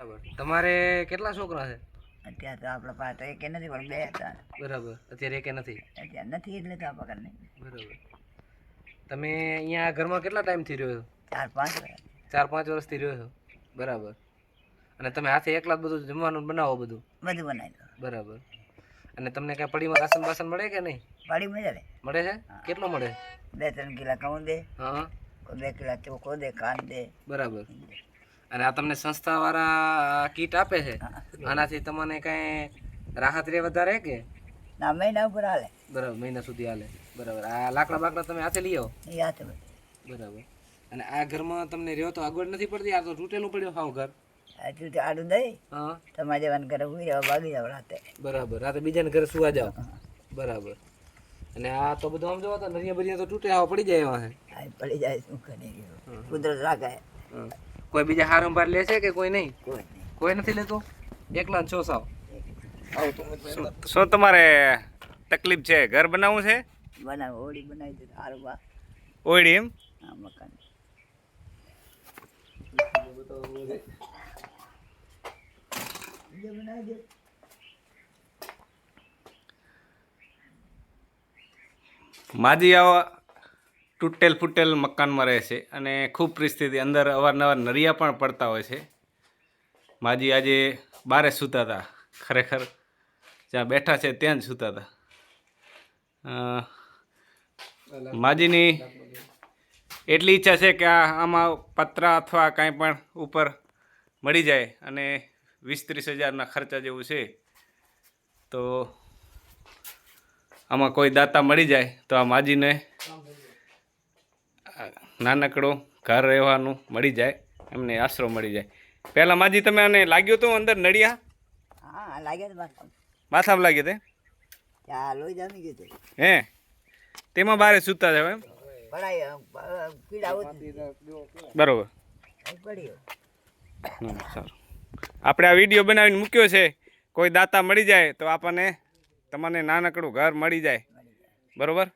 બરાબર. તમારે કેટલા છોકરા છે? અત્યારે તો આપણા પાસે એક નથી પણ બે હતા. બરાબર. અત્યારે એક નથી? અત્યારે નથી એટલે તો આપણા ઘર બરાબર. તમે અહીંયા ઘરમાં કેટલા ટાઈમથી રહ્યો છો? ચાર પાંચ વર્ષ. ચાર પાંચ વર્ષથી રહ્યો છો? બરાબર. અને તમે હાથે એકલા જ બધું જમવાનું બનાવો બધું? બધું બનાવી બરાબર. અને તમને કાંઈ પડીમાં રાશન બાસન મળે કે નહીં? પાડી લે મળે છે? કેટલો મળે? બે ત્રણ કિલા ઘઉં દે હા. બે કિલા ચોખો દે કાન દે. બરાબર. અને આ તમને સંસ્થાવાળા કીટ આપે છે? આનાથી તમને કાંઈ રાહત રે વધારે કે? ના મહિના ઉપર હાલે. બરાબર મહિના સુધી હાલે. બરાબર. આ લાકડા બાકડા તમે હાથે લઈ આવો એ હાથે બરાબર. અને આ ઘરમાં તમને રહ્યો તો આગળ નથી પડતી? આ તો તૂટેલું પડ્યું હાવ ઘર. આટલું તો આડું દઈ હા. તમારે જવાનું ઘરે ઉઈ રહેવા ભાગી જાવ રાતે. બરાબર. રાતે બીજાને ઘરે સુવા જાવ બરાબર. અને આ તો બધું આમ જોવો તો નરિયા બરિયા તો તૂટે આવો પડી જાય એવા પડી જાય શું કરી કુદરત રાખે. કોઈ બીજા હાર ભાર લે છે કે કોઈ નહીં? કોઈ નથી લેતો? એકલા છો સાવ. શું તમારે તકલીફ છે? ઘર બનાવવું છે? બનાવ હોળી બનાવી દે બા. ઓયડી એમ? આ મકાન. માજી આવા. તૂટેલ ફૂટેલ મકાનમાં રહે છે અને ખૂબ પરિસ્થિતિ અંદર અવારનવાર નરિયા પણ પડતા હોય છે. માજી આજે બારે સૂતા હતા, ખરેખર. જ્યાં બેઠા છે ત્યાં જ સૂતા હતા. માજીની એટલી ઈચ્છા છે કે આ આમાં પતરા અથવા કાંઈ પણ ઉપર મળી જાય અને વીસ ત્રીસ હજારના ખર્ચા જેવું છે, તો આમાં કોઈ દાતા મળી જાય તો આ માજીને નાનકડું ઘર રહેવાનું મળી જાય એમને આશરો મળી જાય. પહેલાં માજી તમે આને લાગ્યું હતું અંદર નડિયા? હા લાગ્યા તો માથામાં લાગ્યું તે? લોહી જામી ગયું હતું હે? તેમાં બારે સૂતા જાવ એમ? બરોબર. સારું. આપણે આ વીડિયો બનાવીને મૂક્યો છે. કોઈ દાતા મળી જાય તો આપણને તમને નાનકડું ઘર મળી જાય. બરોબર?